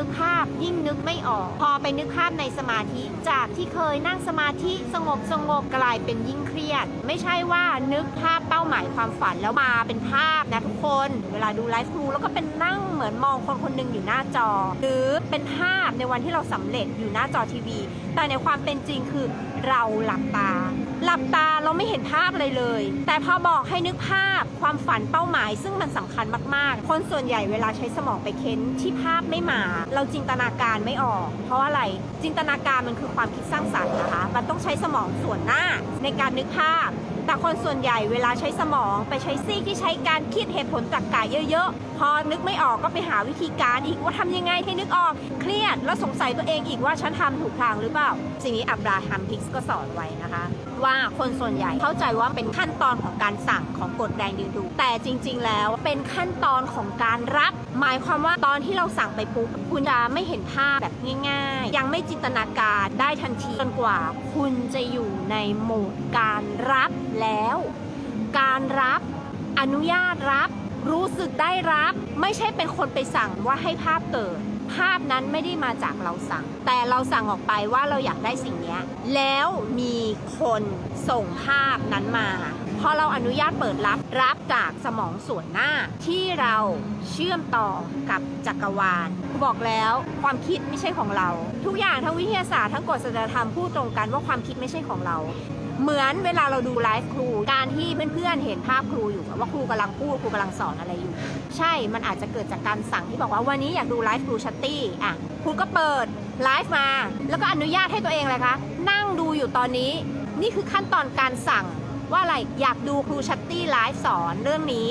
นึกภาพยิ่งนึกไม่ออก พอไปนึกภาพในสมาธิ จากที่เคยนั่งสมาธิสงบสงบกลายเป็นยิ่งเครียด ไม่ใช่ว่านึกภาพเป้าหมายความฝันแล้วมาเป็นภาพนะทุกคน เวลาดูไลฟ์ครูแล้วก็เป็นนั่งเหมือนมองคนคนหนึ่งอยู่หน้าจอ หรือเป็นภาพในวันที่เราสำเร็จอยู่หน้าจอทีวี แต่ในความเป็นจริงคือเราหลับตา หลับตาเราไม่เห็นภาพอะไรเลย แต่พอบอกให้นึกภาพความฝันเป้าหมาย ซึ่งมันสำคัญมากๆ คนส่วนใหญ่เวลาใช้สมองไปเค้นที่ภาพไม่มาเราจินตนาการไม่ออก เพราะอะไรจินตนาการมันคือความคิดสร้างสรรค์นะคะ มันต้องใช้สมองส่วนหน้าในการนึกภาพ แต่คนส่วนใหญ่เวลาใช้สมองไปใช้ซีกที่ใช้การคิดเหตุผลตรรกะเยอะๆ พอนึกไม่ออกก็ไปหาวิธีการอีกว่าทำยังไงให้นึกออก เครียดแล้วสงสัยตัวเองอีกว่าฉันทำถูกทางหรือเปล่าสิ่งนี้อับราฮัมฮิกส์ก็สอนไว้นะคะ ว่าคนส่วนใหญ่เข้าใจว่าเป็นขั้นตอนของการสั่งของกฎแรงดึงดูดแต่จริง ๆ แล้วเป็นขั้นตอนของการรับ หมายความว่าตอนที่เราสั่งไปปุ๊บคุณจะไม่เห็นภาพแบบง่าย ๆ ยังไม่จินตนาการได้ทันทีจนกว่า คุณจะอยู่ในโหมดการรับแล้ว การรับอนุญาตรับ รู้สึกได้รับ ไม่ใช่เป็นคนไปสั่งว่าให้ภาพเกิด ภาพนั้นไม่ได้มาจากเราสั่ง แต่เราสั่งออกไปว่าเราอยากได้สิ่งนี้แล้วมีคนส่งภาพนั้นมาพอเราอนุญาตเปิดรับรับจากสมองส่วนหน้า ที่เราเชื่อมต่อกับจักรวาล บอกแล้วความคิดไม่ใช่ของเรา ทุกอย่างทั้งวิทยาศาสตร์ทั้งกฎสัจธรรมพูดตรงกันว่าความคิดไม่ใช่ของเรา เหมือนเวลาเราดูไลฟ์ครู การที่เพื่อนๆเห็นภาพครูอยู่ว่าครูกำลังพูดครูกำลังสอนอะไรอยู่ ใช่มันอาจจะเกิดจากการสั่งที่บอกว่าวันนี้อยากดูไลฟ์ครูชัตตี้อะครูก็เปิดไลฟ์มา แล้วก็อนุญาตให้ตัวเองเลยคะนั่งดูอยู่ตอนนี้ นี่คือขั้นตอนการสั่งว่าอะไรอยากดูครูชัตตี้ไลฟ์สอนเรื่องนี้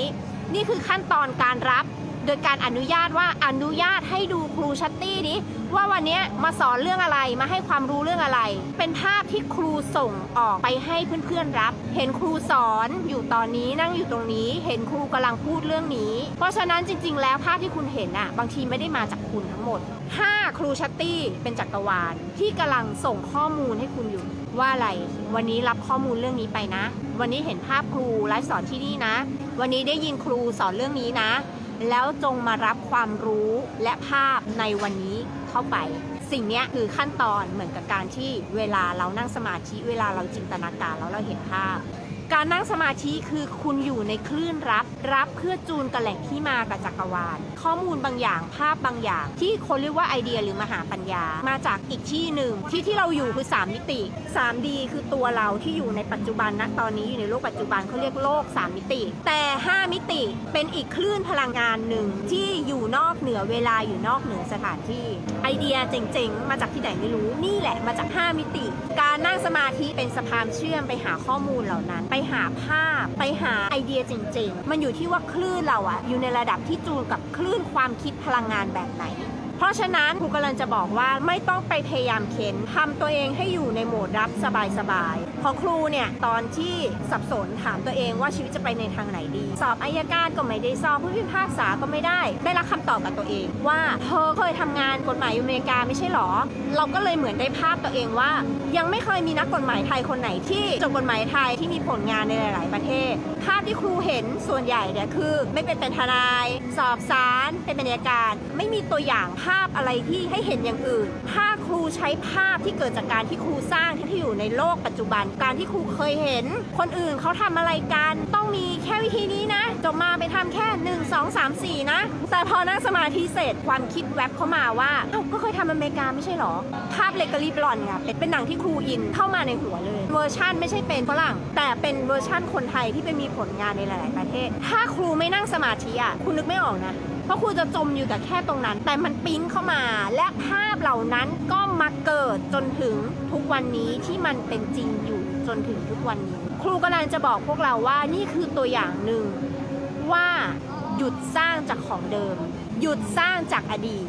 นี่คือขั้นตอนการรับ โดยการอนุญาตว่าอนุญาตให้ดูครูชัตตี้นี้ว่าวันนี้มาสอนเรื่องอะไรมาให้ความรู้เรื่องอะไร เป็นภาพที่ครูส่งออกไปให้เพื่อนๆรับ เห็นครูสอนอยู่ตอนนี้นั่งอยู่ตรงนี้ เห็นครูกำลังพูดเรื่องนี้ เพราะฉะนั้นจริง ๆ แล้วภาพที่คุณเห็นอะบางทีไม่ได้มาจากคุณทั้งหมดถ้าครูชัตตี้เป็นจักรวาลที่กำลังส่งข้อมูลให้คุณอยู่ว่าอะไร วันนี้รับข้อมูลเรื่องนี้ไปนะ วันนี้เห็นภาพครูไลฟ์สอนที่นี่นะ วันนี้ได้ยินครูสอนเรื่องนี้นะ แล้วจงมารับความรู้และภาพในวันนี้เข้าไป สิ่งนี้คือขั้นตอนเหมือนกับการที่เวลาเรานั่งสมาธิเวลาเราจินตนาการแล้วเราเห็นภาพ การนั่งสมาธิคือคุณอยู่ในคลื่นรับ รับเพื่อจูนกับแหล่งที่มากับจักรวาล ข้อมูลบางอย่างภาพบางอย่าง ที่คนเรียกว่าไอเดียหรือมหาปัญญา มาจากอีกที่หนึ่ง ที่ที่เราอยู่คือ 3 มิติ 3D คือตัวเราที่อยู่ในปัจจุบันณตอนนี้อยู่ในโลกปัจจุบันเขาเรียกโลก 3 มิติ แต่ 5 มิติเป็นอีกคลื่นพลังงานหนึ่งที่อยู่นอกเหนือเวลาอยู่นอกเหนือสถานที่ ไอเดียเจ๋งๆ มาจากที่ไหนไม่รู้นี่แหละมาจาก 5 มิติ การนั่งสมาธิเป็นสะพานเชื่อมไปหาข้อมูลเหล่านั้นไปหาภาพ ไปหาไอเดียเจ๋งๆ มันอยู่ที่ว่าคลื่นเราอะอยู่ในระดับที่จูนกับคลื่นความคิดพลังงานแบบไหน เพราะฉะนั้นครูกำลังจะบอกว่าไม่ต้องไปพยายามเค้นทำตัวเองให้อยู่ในโหมดรับสบายๆของครูเนี่ยตอนที่สับสนถามตัวเองว่าชีวิตจะไปในทางไหนดี สอบอายการก็ไม่ได้สอบผู้พิพากษาก็ไม่ได้ ได้รับคำตอบกับตัวเองว่าเธอเคยทำงานกฎหมายอยู่อเมริกาไม่ใช่หรอ เราก็เลยเหมือนได้ภาพตัวเองว่า ยังไม่เคยมีนักกฎหมายไทยคนไหนที่จบกฎหมายไทยที่มีผลงานในหลาย ๆ ประเทศ ภาพที่ครูเห็นส่วนใหญ่เนี่ยคือ ไม่เป็นเป็นทนาย สอบสารเป็นบรรยากาศไม่มีตัวอย่างภาพอะไรที่ให้เห็นอย่างอื่น ถ้าครูใช้ภาพที่เกิดจากการที่ครูสร้างที่อยู่ในโลกปัจจุบัน การที่ครูเคยเห็น คนอื่นเขาทำอะไรกัน ต้องมีแค่วิธีนี้นะจบมาไปทำแค่ 1 2 3 4 นะ แต่พอนั่งสมาธิเสร็จความคิดแวบเข้ามาว่าเอ้าก็เคยทำอเมริกาไม่ใช่หรอ ภาพเลกาลีบลอนไงเป็นเป็นหนังที่ครูอินเข้ามาในหัวเลย เวอร์ชั่นไม่ใช่เป็นฝรั่ง แต่เป็นเวอร์ชั่นคนไทยที่ไปมีผลงานในหลาย ๆ ประเทศ ถ้าครูไม่นั่งสมาธิอะคุณนึกไม่ออกนะ ราะครูจะจมอยู่แต่แค่ตรงนั้น แต่มันปิ้งเข้ามาและภาพเหล่านั้นก็มาเกิดจนถึงทุกวันนี้ที่มันเป็นจริงอยู่จนถึงทุกวันนี้ ครูกำลังจะบอกพวกเราว่านี่คือตัวอย่างหนึ่งว่าหยุดสร้างจากของเดิม หยุดสร้างจากอดีต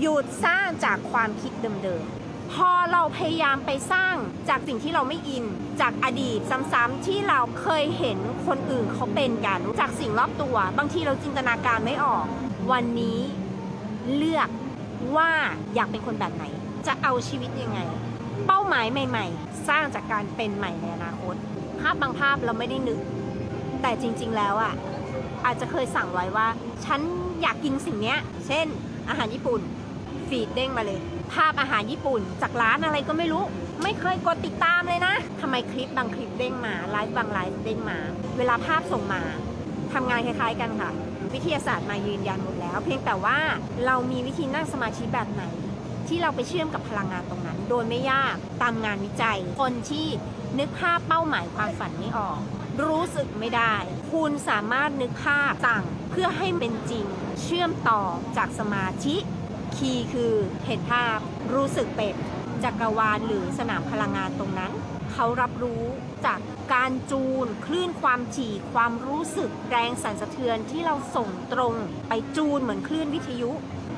หยุดสร้างจากความคิดเดิม พอเราพยายามไปสร้างจากสิ่งที่เราไม่อิน จากอดีตซ้ำๆที่เราเคยเห็นคนอื่นเขาเป็นกัน จากสิ่งรอบตัว บางทีเราจินตนาการไม่ออก วันนี้เลือกว่าอยากเป็นคนแบบไหน จะเอาชีวิตยังไง เป้าหมายใหม่ ๆ สร้างจากการเป็นใหม่ในอนาคต ภาพบางภาพเราไม่ได้นึก แต่จริง ๆ แล้วอะอาจจะเคยสั่งไว้ว่า ฉันอยากกินสิ่งนี้เช่น อาหารญี่ปุ่น ฟีดเด้งมาเลย ภาพอาหารญี่ปุ่น จากร้านอะไรก็ไม่รู้ ไม่เคยกดติดตามเลยนะทำไมคลิปบางคลิปเด้งมาไลฟ์บางไลฟ์เด้งมา เวลาภาพส่งมาทำงานคล้ายๆกันค่ะ วิทยาศาสตร์มายืนยันหมดแล้ว เพียงแต่ว่าเรามีวิธีนั่งสมาธิแบบไหน ที่เราไปเชื่อมกับพลังงานตรงนั้น โดยไม่ยากตามงานวิจัย คนที่นึกภาพเป้าหมายความฝันไม่ออก รู้สึกไม่ได้ คุณสามารถนึกภาพสั่งเพื่อให้เป็นจริง เชื่อมต่อจากสมาธิ คีย์คือเห็นภาพรู้สึกเป็นจักรวาลหรือสนามพลังงานตรงนั้น เขารับรู้จากการจูนคลื่นความถี่ความรู้สึกแรงสั่นสะเทือนที่เราส่งตรงไปจูนเหมือนคลื่นวิทยุ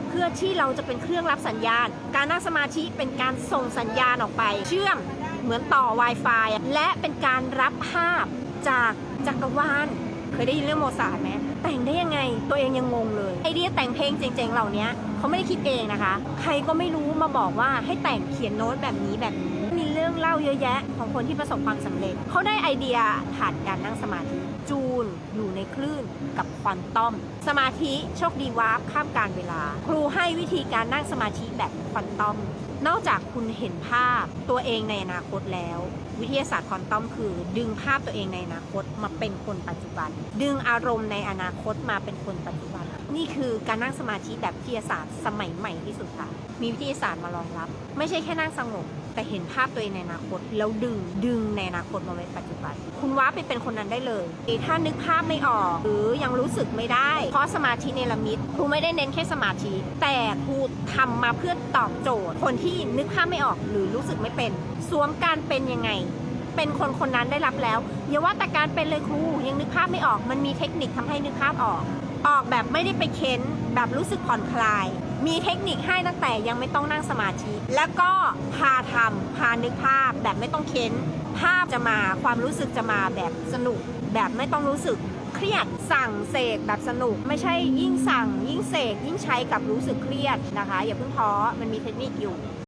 เพื่อที่เราจะเป็นเครื่องรับสัญญาณ การนั่งสมาธิเป็นการส่งสัญญาณออกไป เชื่อมเหมือนต่อ Wi-Fi และเป็นการรับภาพจากจักรวาล เคยได้ยินเรื่องโมซาร์ทไหมแต่งได้ยังไงตัวเองยังงงเลยไอเดียแต่งเพลงเจ๋งๆเหล่านี้เขาไม่ได้คิดเองนะคะ ใครก็ไม่รู้มาบอกว่าให้แต่งเขียนโน้ตแบบนี้แบบนี้มีเรื่องเล่าเยอะแยะของคนที่ประสบความสำเร็จเขาได้ไอเดียผ่านการนั่งสมาธิจูนอยู่ในคลื่นกับควอนตัมสมาธิโชคดีวาร์ปข้ามการเวลา ครูให้วิธีการนั่งสมาธิแบบควอนตัมนอกจากคุณเห็นภาพตัวเองในอนาคตแล้ววิทยาศาสตร์ควอนตัมคือ ดึงภาพตัวเองในอนาคตมาเป็นคนปัจจุบัน ดึงอารมณ์ในอนาคตมาเป็นคนปัจจุบัน นี่คือการนั่งสมาธิแบบวิทยาศาสตร์สมัยใหม่ที่สุดค่ะ มีวิทยาศาสตร์มารองรับ ไม่ใช่แค่นั่งสงบ แต่เห็นภาพตัวเองในอนาคต แล้วดึงดึงในอนาคตมาไว้ปัจจุบัน คุณว้าไปเป็นคนนั้นได้เลยถ้านึกภาพไม่ออก หรือยังรู้สึกไม่ได้ เพราะสมาธิเนรมิตครูไม่ได้เน้นแค่สมาธิ แต่ครูทำมาเพื่อตอบโจทย์ คนที่นึกภาพไม่ออกหรือรู้สึกไม่เป็น สวมการเป็นยังไงเป็นคนคนนั้นได้รับแล้วอย่าว่าแต่การเป็นเลยครูยังนึกภาพไม่ออก มันมีเทคนิคทำให้นึกภาพออก ออกแบบไม่ได้ไปเค้นแบบรู้สึกผ่อนคลาย มีเทคนิคให้ตั้งแต่ยังไม่ต้องนั่งสมาธิ แล้วก็พาทำพานึกภาพแบบไม่ต้องเค้น ภาพจะมาความรู้สึกจะมาแบบสนุก แบบไม่ต้องรู้สึกเครียดสั่งเสกแบบสนุก ไม่ใช่ยิ่งสั่ง ยิ่งเสกยิ่งใช้กับรู้สึกเครียดนะคะ อย่าเพิ่งท้อมันมีเทคนิคอยู่